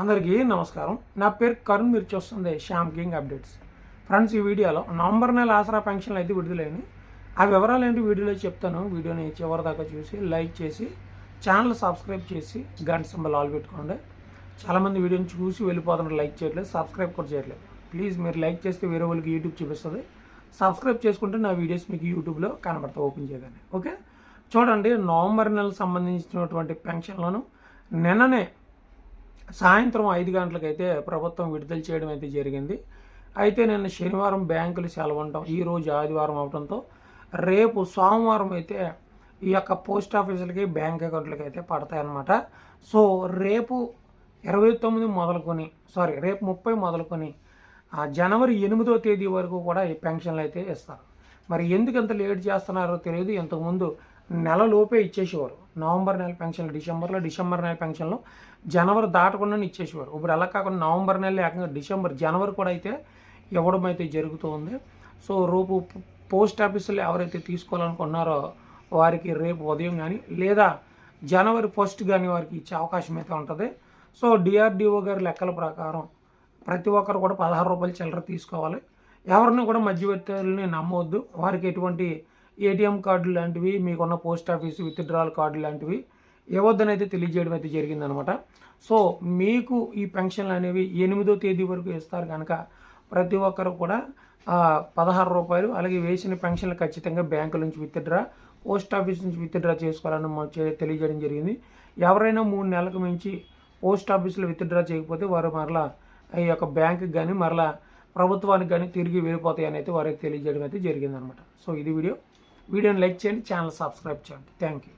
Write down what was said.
అందరికీ నమస్కారం. నా పేరు కరుణ్ మీరు చూస్తుంది శ్యామ్ కింగ్ అప్డేట్స్. ఫ్రెండ్స్ ఈ వీడియోలో నవంబర్ నెల ఆసరా పెన్షన్లు అయితే విడుదలైనవి ఆ వివరాలు ఏంటి వీడియోలో చెప్తాను. వీడియోని చివరి దాకా చూసి లైక్ చేసి ఛానల్ సబ్స్క్రైబ్ చేసి గంట సింబల్ ఆల్ పెట్టుకోండి. చాలామంది వీడియోని చూసి వెళ్ళిపోతున్నారు లైక్ చేయట్లేదు సబ్స్క్రైబ్ కూడా చేయట్లేదు. ప్లీజ్ మీరు లైక్ చేస్తే వేరే వాళ్ళకి యూట్యూబ్ చూపిస్తుంది. సబ్స్క్రైబ్ చేసుకుంటే నా వీడియోస్ మీకు యూట్యూబ్లో కనబడతా ఓపెన్ చేయగానే. ఓకే? చూడండి నవంబర్ నెలకు సంబంధించినటువంటి పెన్షన్లను నిన్ననే సాయంత్రం ఐదు గంటలకైతే ప్రభుత్వం విడుదల చేయడం అయితే జరిగింది. అయితే నిన్న శనివారం బ్యాంకులు సెలవు ఉండటం ఈరోజు ఆదివారం అవడంతో రేపు సోమవారం అయితే ఈ యొక్క పోస్ట్ ఆఫీసులకి బ్యాంక్ అకౌంట్లకి అయితే పడతాయన్నమాట. సో రేపు ఇరవై తొమ్మిది మొదలుకొని సారీ రేపు ముప్పై మొదలుకొని జనవరి ఎనిమిదో తేదీ వరకు కూడా ఈ పెన్షన్లు అయితే ఇస్తారు. మరి ఎందుకు ఇంత లేట్ చేస్తున్నారో తెలియదు. ఇంతకుముందు నెల లోపే ఇచ్చేసేవారు. నవంబర్ నెల పెన్షన్లు డిసెంబర్లో డిసెంబర్ నెల పెన్షన్లు జనవరి దాటకుండా ఇచ్చేసేవారు. ఇప్పుడు అలా కాకుండా నవంబర్ నెల ఏకంగా డిసెంబర్ జనవరి కూడా అయితే ఇవ్వడం అయితే జరుగుతూ ఉంది. సో రేపు పోస్ట్ ఆఫీసులో ఎవరైతే తీసుకోవాలనుకున్నారో వారికి రేపు ఉదయం కానీ లేదా జనవరి ఫస్ట్ కానీ వారికి ఇచ్చే అవకాశం అయితే ఉంటుంది. సో డిఆర్డిఓ గారి లెక్కల ప్రకారం ప్రతి ఒక్కరు కూడా పదహారు రూపాయలు చిల్లర తీసుకోవాలి. ఎవరిని కూడా మధ్యవర్తులని నమ్మవద్దు. వారికి ఎటువంటి ఏటీఎం కార్డు లాంటివి మీకున్న పోస్ట్ ఆఫీస్ విత్డ్రాల్ కార్డు లాంటివి ఇవ్వద్దని అయితే తెలియజేయడం అయితే జరిగిందనమాట. సో మీకు ఈ పెన్షన్లు అనేవి ఎనిమిదో తేదీ వరకు ఇస్తారు కనుక ప్రతి ఒక్కరు కూడా పదహారు రూపాయలు అలాగే వేసిన పెన్షన్లు ఖచ్చితంగా బ్యాంకు నుంచి విత్డ్రా పోస్ట్ ఆఫీస్ నుంచి విత్డ్రా చేసుకోవాలని తెలియజేయడం జరిగింది. ఎవరైనా మూడు నెలలకు మించి పోస్ట్ ఆఫీసులో విత్డ్రా చేయకపోతే వారు మరలా ఈ యొక్క బ్యాంకుకి కానీ మరలా ప్రభుత్వానికి కానీ తిరిగి వెళ్ళిపోతాయని అయితే వారికి తెలియజేయడం అయితే జరిగిందనమాట. సో ఇది వీడియో. వీడియోని లైక్ చేయండి ఛానల్ సబ్స్క్రైబ్ చేయండి. Thank you